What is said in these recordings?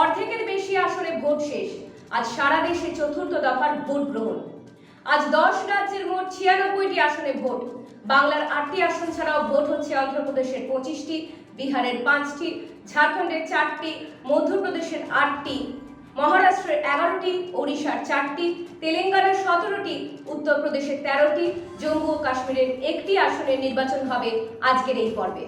অর্ধেকের বেশি আসনে ভোট শেষ। আজ সারা দেশে চতুর্থ দফার ভোট গ্রহণ। আজ দশ রাজ্যের মোট ছিয়ানব্বইটি আসনে ভোট। বাংলার আটটি আসন ছাড়াও ভোট হচ্ছে অন্ধ্রপ্রদেশের পঁচিশটি, বিহারের পাঁচটি, ঝাড়খণ্ডের চারটি, মধ্যপ্রদেশের আটটি, মহারাষ্ট্রের এগারোটি, ওড়িশার চারটি, তেলেঙ্গানার সতেরোটি, উত্তরপ্রদেশের তেরোটি, জম্মু ও কাশ্মীরের একটি আসনের নির্বাচন হবে আজকের এই পর্বে।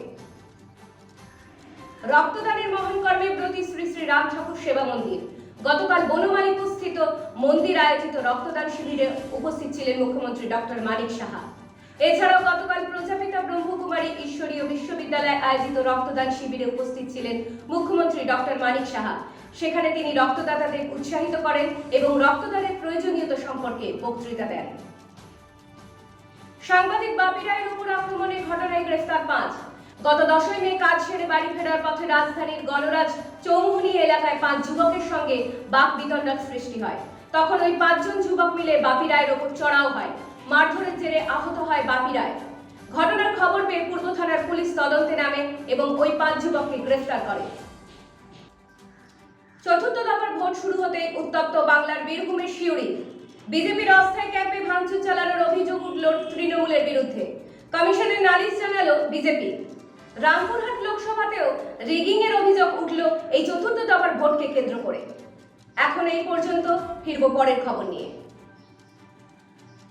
রক্তদানের মহান কর্মে ব্রতী শ্রী শ্রী রাম ঠাকুর সেবা মন্দির। গতকাল বনমালীপুর স্থিত মন্দির আয়োজিত রক্তদান শিবিরে উপস্থিত ছিলেন মুখ্যমন্ত্রী ডক্টর মানিক সাহা। এছাড়াও গতকাল প্রজাপিতা ব্রহ্মকুমারী ঈশ্বরীয় বিশ্ববিদ্যালয়ে আয়োজিত রক্তদান শিবিরে উপস্থিত ছিলেন মুখ্যমন্ত্রী ডক্টর মানিক সাহা। সেখানে তিনি রক্তদাতাদের উৎসাহিত করেন এবং রক্তদানের প্রয়োজনীয়তা সম্পর্কে বক্তৃতা দেন। সাংবাদিক বাপি রায়ের উপর আক্রমণের ঘটনায় গ্রেফতার পাঁচ গত দশই মে কাজ সেরে বাড়ি ফেরার পথে রাজধানীর গণরাজ চৌমুহনী এলাকায় পাঁচ যুবকের সঙ্গে বাক বিতণ্ডার সৃষ্টি হয়। তখন ওই পাঁচজন যুবক মিলে বাপি রায়ের ওপর চড়াও হয়। মারধরের জেরে আহত হয় বাপি রায়। ঘটনার খবর পেয়ে পূর্ব থানার পুলিশ তদন্তে নামে এবং ওই পাঁচ যুবককে গ্রেফতার করে। চতুর্থ দফার ভোট শুরু হতে উত্তপ্ত বাংলার বীরভূমের শিউরি বিজেপির অস্থায়ী ক্যাম্পে ভাঙচুর চালানোর অভিযোগ উঠল তৃণমূলের বিরুদ্ধে। কমিশনের নালিশ জানালো বিজেপি। রামপুরহাট লোকসভাতেও রিগিং এর অভিযোগ উঠল এই চতুর্থ দফার ভোটকে কেন্দ্র করে। এখন এই পর্যন্ত ফিরব পরের খবর নিয়ে।